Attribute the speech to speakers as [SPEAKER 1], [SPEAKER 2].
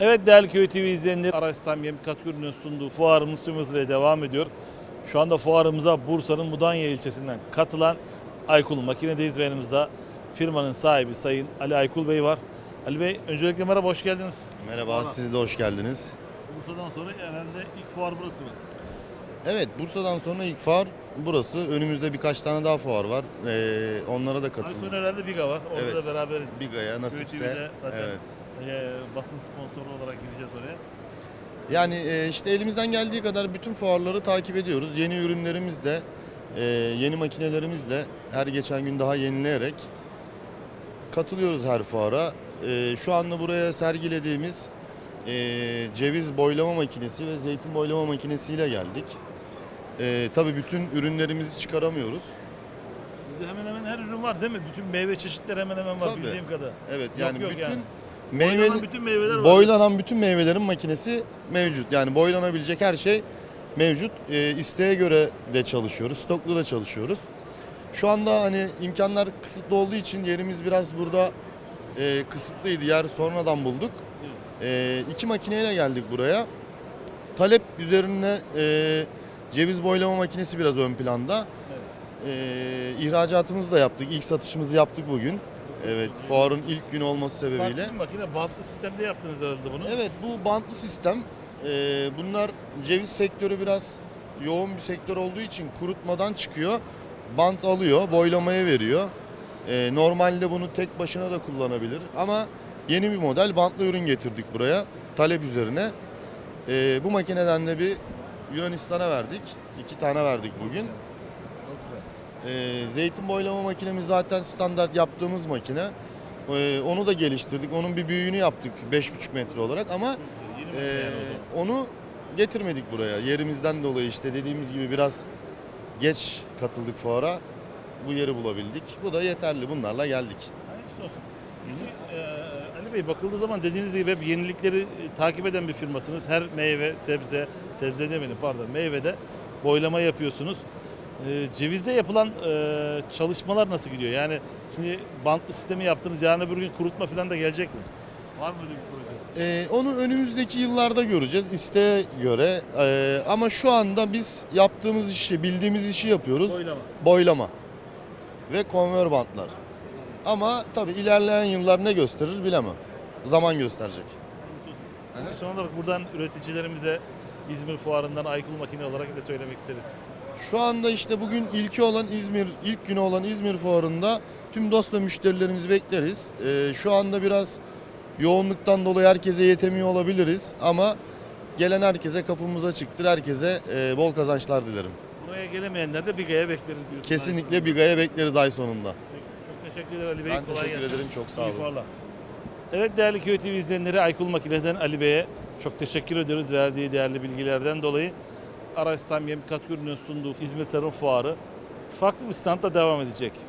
[SPEAKER 1] Evet değerli Köy TV izleyenleri Araçtan Yem Katkı Ürünü'nün sunduğu fuarımız tüm hızıyla devam ediyor. Şu anda fuarımıza Bursa'nın Mudanya ilçesinden katılan Aykul makinedeyiz ve yanımızda firmanın sahibi Sayın Ali Aykul Bey var. Ali Bey öncelikle merhaba hoş geldiniz.
[SPEAKER 2] Merhaba, siz de hoş geldiniz.
[SPEAKER 1] Bursa'dan sonra herhalde ilk fuar burası mı?
[SPEAKER 2] Evet, Bursa'dan sonra ilk fuar burası. Önümüzde birkaç tane daha fuar var. Ee, onlara da
[SPEAKER 1] sonra
[SPEAKER 2] katıldım.
[SPEAKER 1] herhalde Biga var. Orada
[SPEAKER 2] Evet.
[SPEAKER 1] da beraberiz.
[SPEAKER 2] Biga'ya nasipse.
[SPEAKER 1] Zaten
[SPEAKER 2] Evet.
[SPEAKER 1] e, basın sponsoru olarak gideceğiz oraya.
[SPEAKER 2] Yani e, işte elimizden geldiği kadar bütün fuarları takip ediyoruz. Yeni ürünlerimizle, e, yeni makinelerimizle her geçen gün daha yenileyerek katılıyoruz her fuara. E, şu anda buraya sergilediğimiz e, ceviz boylama makinesi ve zeytin boylama makinesiyle geldik. E, tabii bütün ürünlerimizi çıkaramıyoruz.
[SPEAKER 1] Sizde hemen hemen her ürün var değil mi? Bütün meyve çeşitleri hemen hemen var
[SPEAKER 2] Tabii.
[SPEAKER 1] bildiğim kadar.
[SPEAKER 2] Evet
[SPEAKER 1] Yok,
[SPEAKER 2] yani
[SPEAKER 1] yok
[SPEAKER 2] bütün
[SPEAKER 1] yani.
[SPEAKER 2] meyveli
[SPEAKER 1] Boylanan bütün meyveler var.
[SPEAKER 2] boylanan bütün meyvelerin makinesi mevcut. Yani boylanabilecek her şey mevcut. E, isteğe göre de çalışıyoruz. Stoklu da çalışıyoruz. Şu anda hani imkanlar kısıtlı olduğu için yerimiz biraz burada e, kısıtlıydı. Yer sonradan bulduk. E, iki makineyle geldik buraya. Talep üzerine e, ceviz boylama makinesi biraz ön planda. E, ihracatımızı da yaptık. İlk satışımızı yaptık bugün. Evet, fuarın ilk günü olması sebebiyle.
[SPEAKER 1] Farklı bir makine, bantlı sistemde yaptınız herhalde bunu.
[SPEAKER 2] Evet bu bantlı sistem. Ee, bunlar ceviz sektörü biraz yoğun bir sektör olduğu için kurutmadan çıkıyor. Bant alıyor, boylamaya veriyor. Ee, normalde bunu tek başına da kullanabilir ama yeni bir model bantlı ürün getirdik buraya talep üzerine. Ee, bu makineden de bir Yunanistan'a verdik. İki tane verdik bugün. Ee, zeytin boylama makinemiz zaten standart yaptığımız makine. Ee, onu da geliştirdik. Onun bir büyüğünü yaptık 5,5 metre olarak ama
[SPEAKER 1] da.
[SPEAKER 2] onu getirmedik buraya. Yerimizden dolayı işte dediğimiz gibi biraz geç katıldık fuara. Bu yeri bulabildik. Bu da yeterli. Bunlarla geldik.
[SPEAKER 1] Hayırlısı olsun. Ali Bey bakıldığı zaman dediğiniz gibi hep yenilikleri takip eden bir firmasınız. Her meyve, sebze, sebze demedim pardon meyvede boylama yapıyorsunuz. Cevizde yapılan e, çalışmalar nasıl gidiyor? Yani şimdi bantlı sistemi yaptınız yarın öbür gün kurutma falan da gelecek mi? Var mı öyle bir proje?
[SPEAKER 2] Ee, onu önümüzdeki yıllarda göreceğiz isteğe göre. Ee, ama şu anda biz yaptığımız işi, bildiğimiz işi yapıyoruz.
[SPEAKER 1] Boylama.
[SPEAKER 2] Boylama ve konvör bantlar. Ama tabii ilerleyen yıllar ne gösterir bilemem. Zaman gösterecek.
[SPEAKER 1] Olsun. Son olarak buradan üreticilerimize İzmir Fuarı'ndan Aykul Makine olarak ne söylemek isteriz?
[SPEAKER 2] Şu anda işte bugün ilki olan İzmir, ilk günü olan İzmir Fuarı'nda tüm dost ve müşterilerimizi bekleriz. Ee, şu anda biraz yoğunluktan dolayı herkese yetemiyor olabiliriz ama gelen herkese kapımız açıktır. Herkese e, bol kazançlar dilerim.
[SPEAKER 1] Buraya gelemeyenler de Biga'ya bekleriz diyorsunuz.
[SPEAKER 2] Kesinlikle Biga'ya bekleriz ay sonunda.
[SPEAKER 1] Teşekkürler Ali Bey.
[SPEAKER 2] Ben
[SPEAKER 1] Kolay
[SPEAKER 2] teşekkür
[SPEAKER 1] gelsin.
[SPEAKER 2] ederim. Çok sağ
[SPEAKER 1] İyi
[SPEAKER 2] olun.
[SPEAKER 1] fuarlar. Evet değerli Köy TV izleyenleri Aykul Makine'den Ali Bey'e çok teşekkür ediyoruz verdiği değerli bilgilerden dolayı. Araç Tam Yem Katkı Ürünü'nün sunduğu İzmir Tarım Fuarı farklı bir standla devam edecek.